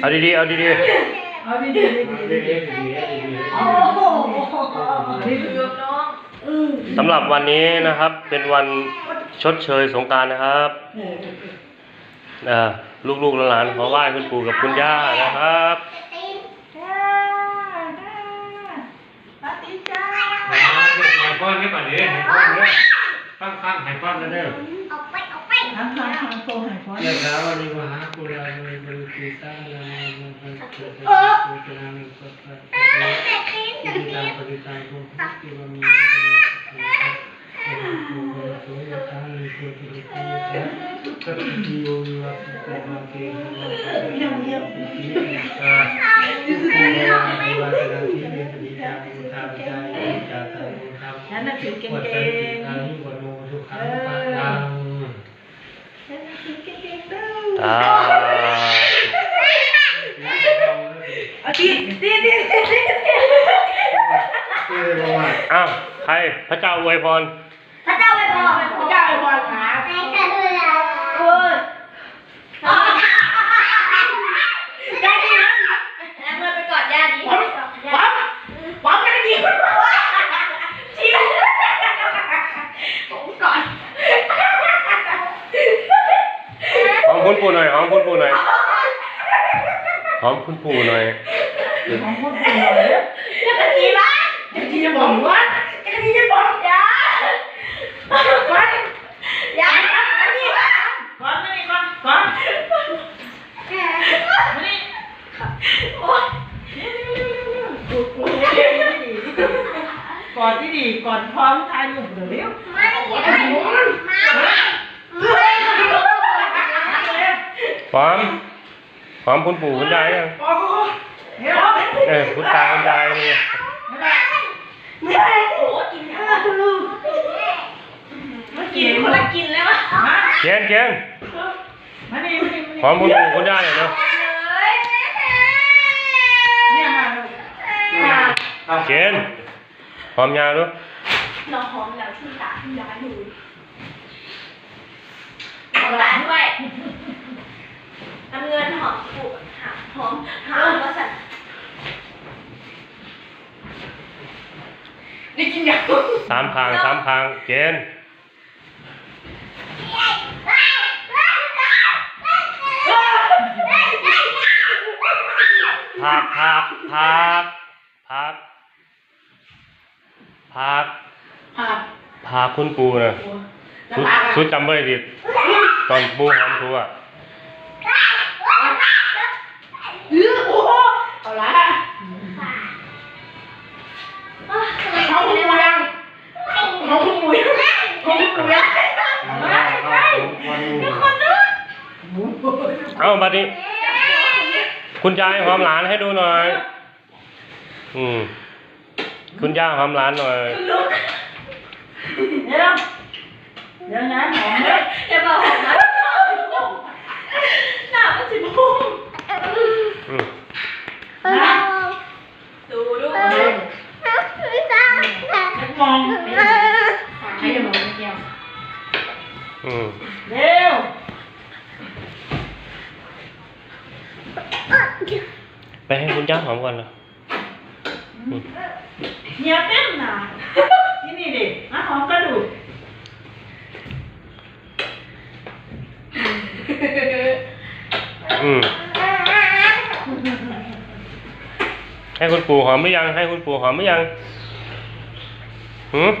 เอาดีๆ เอาดีเอาดีดีดีดีดีโอ้โหดีดีเกือบน้องอืมๆสำหรับวันนี้นะครับ เป็นวันชดเชยสงกรารนะครับเอ่อลูกๆหลานๆขอไหว้คุณปู่กับคุณย่านะครับปาติจ้า หายก้อนนี่ป่ะเนี่ยหายก้อนเนี่ยข้างข้างหายก้อนแล้วเด้อทางทางทางโตหายพอเดี๋ยวแล้ววันนี้มาหาคุณเราในบริษัทตั้งแล้วมันเป็นเกิดจากการเป็นสัตว์ที่ตามปฏิบัติของที่ว่ามีก็ที่อยู่ว่าแต่บางทีเราเยี่ยมเยี่ยมอ่าที่ว่าที่ว่าสถานที่มีปฏิบัติทางใจจากทางธรรมนั่นน่ะถือเก่ง วัด เก่ สัน ง ติอายุวโนสุขังปะตัง นั่นน่ะถือเก่งเก่งเด้ อตาเอาดีดีดีดีอ้าวใครพระเจ้าอวยพร พระเจ้าไปพอพระเจ้าไอ้บอลขา เออได้ดีนะแล้วเมื่อไปกอดย่าดี ปั๊มปั๊มปั๊มกันดีชี้ผมก่อน หอม คุณปู่หน่อยหอมคุณปู่หน่อยหอมคุณปู่หน่อยของคนอื่นเลยจะกระจีบ้าจะที่จะบอกว่าจะกระจีจะบอกย่าก่อนย่าอันนี้ก่อนมานี่ก่อนก่อนมานี่โอ๊ยก่อนที่ดีก่อนพร้อมทายหนุ่มเร็วไม่ไม่ไม่ หอมหอมคุณปู่คุณยายยังเออคุณตาคุณยายเนี่ไม่โอ้กินย่าเมื่อกิกี้นคนละกินแล้วอะมาเจนเจนมานี่มานี่หอมคุณปู่คุณยายเนาะเนี่ยนหอมยาด้วยน้องหอมแล้วชื่อตาชื่ยายอยู่หอมตาด้วยน้ำเงินหอมปูหา หอมหามาสั่นนี่กินยังสามพางสามพางเจนพักพักพักพักพักผ่านพาคุณปู่นะจะสุดพาสุดจำไม่ผิดตอนปู่หอมทัว เอาบัดนี้ คุณยายหอมหลานให้ดูหน่อย อืม คุณย่าหอมหลานหน่อยเดี๋ยวเดี๋ยวนะหอมเลยอย่าบอกนะหน้ามันสิพุ่งอืมนะดูดูมอง เร็วไปให้คุณย่าหอมก่อนเลยเหียเต็มหนาที่นี่ดิมาหอมกระดูกอืมให้คุณปู่หอมหรือยัง ให้คุณปู่หอมหรือยังหืม